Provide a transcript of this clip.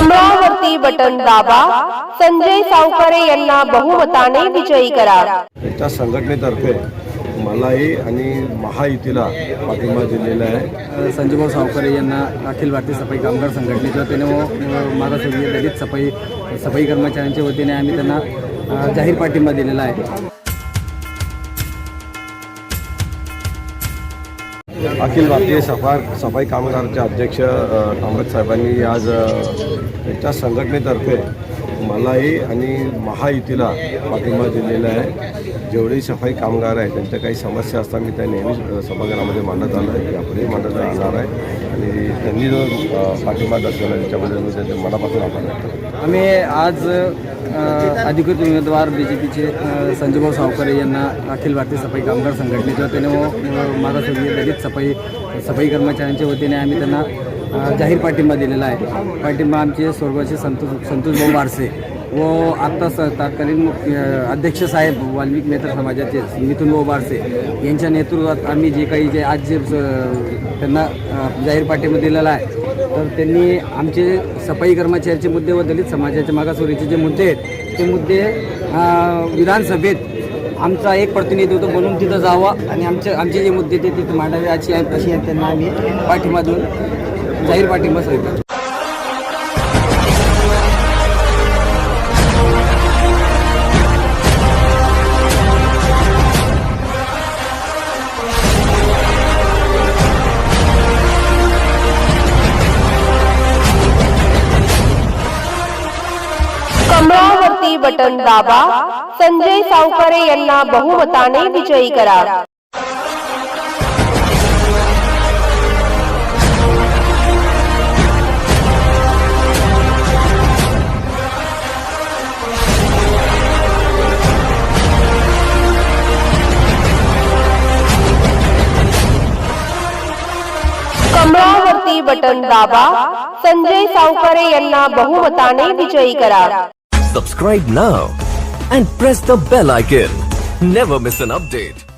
कमळावरती button दाबा. संजय सावकारे यांना बहुमताने विजयी करा. त्यांच्या संघटनेतर्फे मलाही आणि महायुतीला पाठिंबा दिलेला आहे. संजयभाऊ सावकारे यांना अखिल भारतीय सफाई कामगार संघटनेच्या वतीने महाराष्ट्र दलित सफाई सफाई कर्मचाऱ्यांच्या वतीने आम्ही त्यांना जाहीर पाठिंबा दिलेला आहे. अखिल भारतीय सफा सफाई कामगारचे अध्यक्ष अ, कामत साहेबांनी आज त्यांच्या संघटनेतर्फे मलाही आणि महायुतीला पाठिंबा दिलेला आहे. जेवढे सफाई कामगार आहेत त्यांच्या काही समस्या असतात मी त्या नेहमी सभागृहामध्ये मांडत आलं आहे. यापुढे मांडत येणार आहे. आणि त्यांनी जो पाठिंबा दर्शवला त्याच्यामध्ये मी त्याचे मनापासून आभार व्यक्त आम्ही आज अधिकृत उमेदवार बी जे पीचे संजयभाऊ सावकारे यांना अखिल भारतीय सफाई कामगार संघटनेच्या वतीने व महाराष्ट्र दलित सफाई सफाई कर्मचाऱ्यांच्या वतीने आम्ही त्यांना जाहीर पाठिंबा दिलेला आहे. पाठिंबा आमचे स्वर्गाचे संतोष संतोषभाऊ बारसे व आत्ता स तत्कालीन अध्यक्ष साहेब वाल्मिक नेत्र समाजाचे मिथुनभाऊ बारसे यांच्या नेतृत्वात आम्ही जे काही जे आज जे स- त्यांना जाहीर पाठिंबा दिलेला आहे तर त्यांनी आमचे सफाई कर्मचाऱ्याचे मुद्दे व दलित समाजाच्या मागासवर्गीचे जे मुद्दे आहेत ते मुद्दे विधानसभेत आमचा एक प्रतिनिधित्व बनून तिथं जावं आणि आमचे आमचे जे मुद्दे ते तिथं मांडावे अशी अशी त्यांना आम्ही पाठिंबा देऊन जाहीर पाठिंबा सांगितला कमळावरती बटन दाबा. संजय सावकारे यांना बहुमताने विजयी करा. सावकारी बटन दाबा. संजय सावकारे यांना बहुमताने विजयी करा. सबस्क्राईब ना and press the bell icon never miss an update